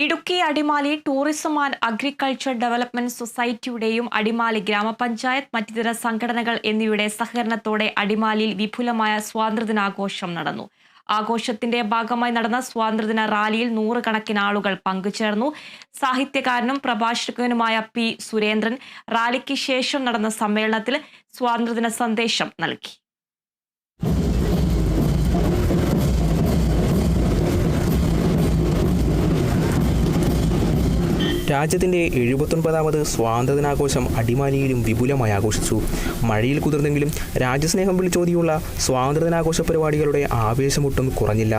Idukki Adimali tourism and agriculture development സൊസൈറ്റിയുടെയും Adimali ഗ്രാമപഞ്ചായത്ത് മറ്റിതര സംഘടനകൾ എന്നിവയുടെ സഹകരണത്തോടെ അടിമാലിയിൽ വിപുലമായ സ്വാതന്ത്ര്യദിനാഘോഷം നടന്നു. ആഘോഷത്തിന്റെ ഭാഗമായി നടന്ന സ്വാതന്ത്ര്യദിന റാലിയിൽ നൂറുകണക്കിന് ആളുകൾ പങ്കുചേർന്നു. സാഹിത്യകാരനും പ്രഭാഷകനുമായ പി സുരേന്ദ്രൻ റാലിക്ക് ശേഷം നടന്ന സമ്മേളനത്തിൽ സ്വാതന്ത്ര്യദിന സന്ദേശം നൽകി. രാജ്യത്തിന്റെ എഴുപത്തൊൻപതാമത് സ്വാതന്ത്ര്യദിനാഘോഷം അടിമാലിയിലും വിപുലമായി ആഘോഷിച്ചു. മഴയിൽ കുതിർന്നെങ്കിലും രാജ്യസ്നേഹം വിളിച്ചോതിയുള്ള സ്വാതന്ത്ര്യദിനാഘോഷ പരിപാടികളുടെ ആവേശമൊട്ടും കുറഞ്ഞില്ല.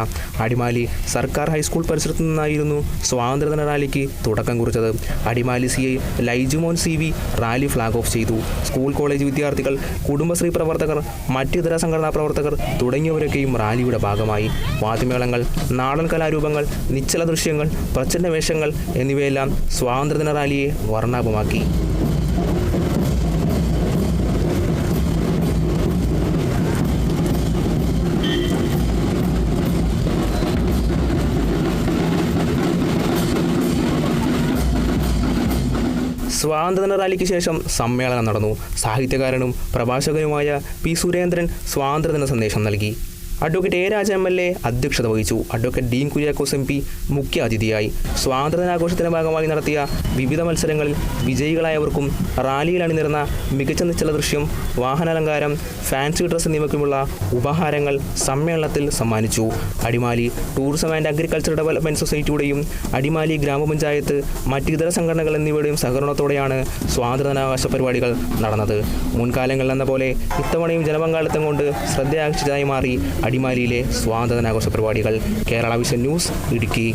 അടിമാലി സർക്കാർ ഹൈസ്കൂൾ പരിസരത്തു നിന്നായിരുന്നു സ്വാതന്ത്ര്യദിന റാലിക്ക് തുടക്കം കുറിച്ചത്. Adimali C I Laijumon C V rally flag off ചെയ്തു. സ്കൂൾ കോളേജ് വിദ്യാർത്ഥികൾ കുടുംബശ്രീ പ്രവർത്തകർ മറ്റ് ഇതര സംഘടനാ പ്രവർത്തകർ തുടങ്ങിയവരൊക്കെയും റാലിയുടെ ഭാഗമായി. വാദ്യമേളങ്ങൾ നാടൻ കലാരൂപങ്ങൾ നിശ്ചല ദൃശ്യങ്ങൾ പ്രച്ഛന്ന വേഷങ്ങൾ എന്നിവയെല്ലാം സ്വാതന്ത്ര്യദിന റാലിയെ വർണാഭമാക്കി. സ്വാതന്ത്ര്യദിന റാലിക്ക് ശേഷം സമ്മേളനം നടന്നു. സാഹിത്യകാരനും പ്രഭാഷകനുമായ പി സുരേന്ദ്രൻ സ്വാതന്ത്ര്യദിന സന്ദേശം നൽകി. Advocate A Raja M L A അധ്യക്ഷത വഹിച്ചു. Advocate Dean Kuriakose M P മുഖ്യ അതിഥിയായി. സ്വാതന്ത്ര്യദിനാഘോഷത്തിന്റെ ഭാഗമായി നടത്തിയ വിവിധ മത്സരങ്ങളിൽ വിജയികളായവർക്കും റാലിയിൽ അണിനിരുന്ന മികച്ച നിശ്ചല ദൃശ്യം വാഹനാലങ്കാരം ഫാൻസി ഡ്രസ് എന്നിവയ്ക്കുമുള്ള ഉപഹാരങ്ങൾ സമ്മേളനത്തിൽ സമ്മാനിച്ചു. Adimali tourism and agriculture development സൊസൈറ്റിയുടെയും Adimali ഗ്രാമപഞ്ചായത്ത് മറ്റിതര സംഘടനകൾ എന്നിവയുടെയും സഹകരണത്തോടെയാണ് സ്വാതന്ത്ര്യദിനാഘോഷ പരിപാടികൾ നടന്നത്. മുൻകാലങ്ങളിൽ എന്ന പോലെ ഇത്തവണയും ജനപങ്കാളിത്തം കൊണ്ട് ശ്രദ്ധയാകർഷിച്ചതായി മാറി അടിമാലിയിലെ സ്വാതന്ത്ര്യദിനാഘോഷ പരിപാടികൾ കേരള വിഷൻ ന്യൂസ് ഇടുക്കി.